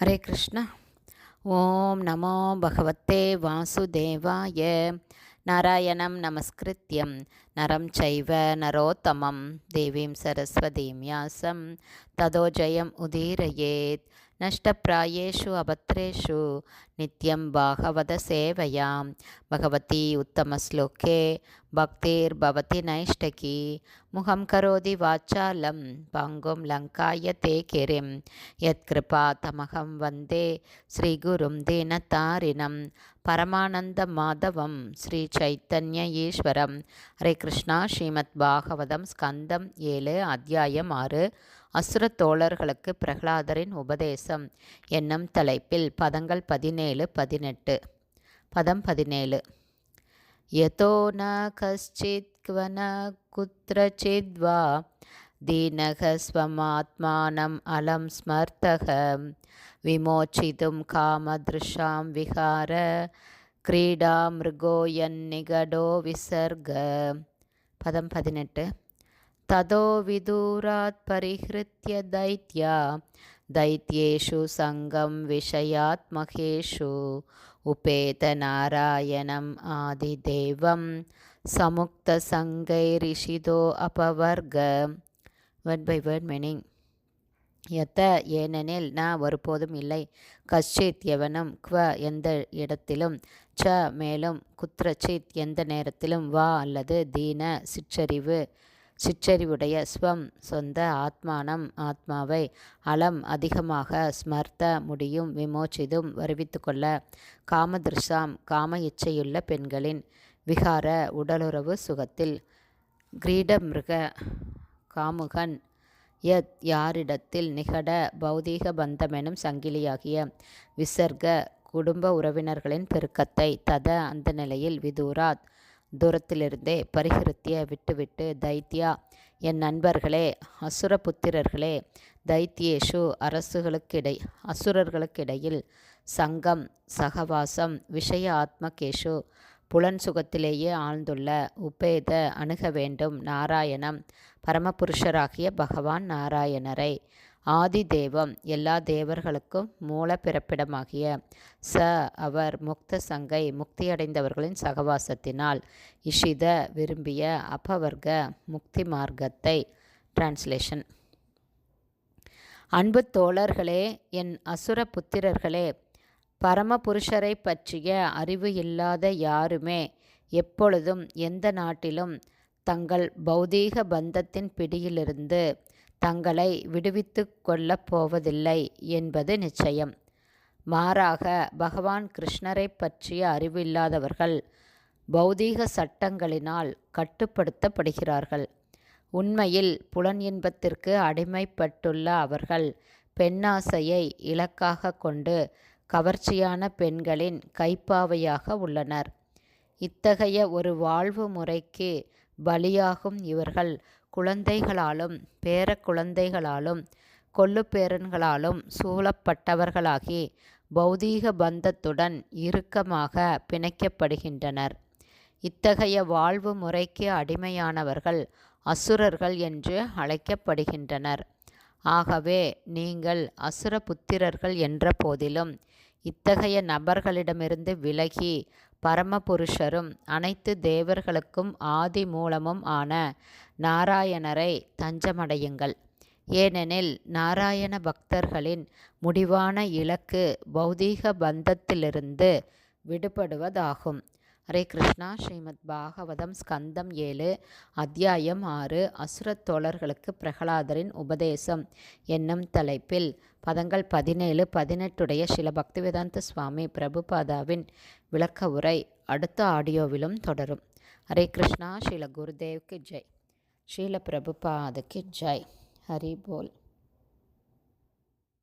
हरे कृष्ण। ॐ नमो भगवते वासुदेवाय। नारायणं नमस्कृत्यं। नरं चैव नरोत्तमं। देवीं सरस्वतीं यासं ततो जयम् उदीरयेत्। नष्टप्रायेषु अभद्रेषु नित्यं बाहवदसेवयां भगवती उत्तमश्लोके। भक्तिर्भवति नैष्टकी। முகம் கரோதி வாச்சாலம் பங்கும் லங்காய தே யத் கிருபா தமகம் வந்தே ஸ்ரீகுரும் தீனத்தாரினம் பரமானந்த மாதவம் ஸ்ரீ சைத்தன்ய ஈஸ்வரம். ஹரே கிருஷ்ணா ஸ்ரீமத் பாகவதம் ஸ்கந்தம் ஏழு அத்தியாயம் ஆறு. அசுர தோழர்களுக்கு பிரகலாதரின் உபதேசம். என்னும் தலைப்பில் பதங்கள் பதினேழு பதினெட்டு. பதம் பதினேழு. யதோ ந கஷ்டித்வன कुत्रचिद्वा दीनः स्वमात्मानम् अलं स्मर्तः विमोचितुं कामदृशां विहार क्रीडा मृगो यन्निगडो विसर्ग पदं पदिनेट् ततो विदूरात् परिहृत्य दैत्या दैत्येषु सङ्गं विषयात्मकेषु उपेतनारायणम् சமுக்த சங்கை ரிஷிதோ அபவர்க. வேர்ட் பை வேர்ட் மீனிங் எத்த ஏனெனில் நான் ஒருபோதும் இல்லை. கஷ்டித் எவனும் குவ எந்த இடத்திலும் ச மேலும் குத்ரச்சித் எந்த நேரத்திலும் வா அல்லது தீன சிற்றறிவு சிற்றறிவுடைய ஸ்வம் சொந்த ஆத்மானம் ஆத்மாவை அலம் அதிகமாக ஸ்மர்த்த முடியும் விமோச்சிதும் வருவித்துக்கொள்ள காமதிருஷாம் காம இச்சையுள்ள பெண்களின் விகார உடலுறவு சுகத்தில். கிரீடமிருக காமுகன் யத் யாரிடத்தில் நிகட பௌதீக பந்தமெனும் சங்கிலியாகிய விசர்க குடும்ப உறவினர்களின் பெருக்கத்தை தத அந்த நிலையில் விதூராத் தூரத்திலிருந்தே பரிகிருத்திய விட்டுவிட்டு தைத்தியா என் நண்பர்களே அசுர புத்திரர்களே தைத்தியேஷு அரசுகளுக்கிடை அசுரர்களுக்கிடையில் சங்கம் சகவாசம் விஷய ஆத்மகேஷு புலன் சுகத்திலேயே ஆழ்ந்துள்ள உபேத அணுக வேண்டும் நாராயணம். பரமபுருஷராகிய பகவான் நாராயணரை. ஆதி தேவம் எல்லா தேவர்களுக்கும் மூல பிறப்பிடமாகிய ச அவர் முக்த சங்கை முக்தியடைந்தவர்களின் சகவாசத்தினால் இஷித விரும்பிய அபவர்க்க முக்தி மார்க்கத்தை. டிரான்ஸ்லேஷன் அன்பு தோழர்களே என் அசுர புத்திரர்களே பரமபுருஷரை பற்றிய அறிவு இல்லாத யாருமே எப்பொழுதும் எந்த நாட்டிலும் தங்கள் பௌதீக பந்தத்தின் பிடியிலிருந்து தங்களை விடுவித்து கொள்ளப் போவதில்லை என்பது நிச்சயம். மாறாக பகவான் கிருஷ்ணரை பற்றிய அறிவில்லாதவர்கள் பௌதீக சட்டங்களினால் கட்டுப்படுத்தப்படுகிறார்கள். உண்மையில் புலன் இன்பத்திற்கு அடிமைப்பட்டுள்ள அவர்கள் பெண்ணாசையை இலக்காக கொண்டு கவர்ச்சியான பெண்களின் கைப்பாவையாக உள்ளனர். இத்தகைய ஒரு வாழ்வு முறைக்கு பலியாகும் இவர்கள் குழந்தைகளாலும் பேரக்குழந்தைகளாலும் கொள்ளுப்பேரன்களாலும் சூழப்பட்டவர்களாகி பௌதீக பந்தத்துடன் இறுக்கமாக பிணைக்கப்படுகின்றனர். இத்தகைய வாழ்வு முறைக்கு அடிமையானவர்கள் அசுரர்கள் என்று அழைக்கப்படுகின்றனர். ஆகவே நீங்கள் அசுர புத்திரர்கள் என்ற போதிலும் இத்தகைய நபர்களிடமிருந்து விலகி பரமபுருஷரும் அனைத்து தேவர்களுக்கும் ஆதி மூலமும் ஆன நாராயணரை தஞ்சமடையுங்கள். ஏனெனில் நாராயண பக்தர்களின் முடிவான இலக்கு பௌதீக பந்தத்திலிருந்து விடுபடுவதாகும். ஹரே கிருஷ்ணா. ஸ்ரீமத் பாகவதம் ஸ்கந்தம் ஏழு அத்தியாயம் ஆறு அசுரத் தோழர்களுக்கு பிரகலாதரின் உபதேசம். என்னும் தலைப்பில் பதங்கள் பதினேழு பதினெட்டுடைய சில பக்திவேதாந்த சுவாமி பிரபுபாதாவின் விளக்க உரை அடுத்த ஆடியோவிலும் தொடரும். ஹரே கிருஷ்ணா. ஸ்ரீல குருதேவ்க்கு ஜெய். ஸ்ரீல பிரபுபாதுக்கு ஜெய். ஹரி போல்.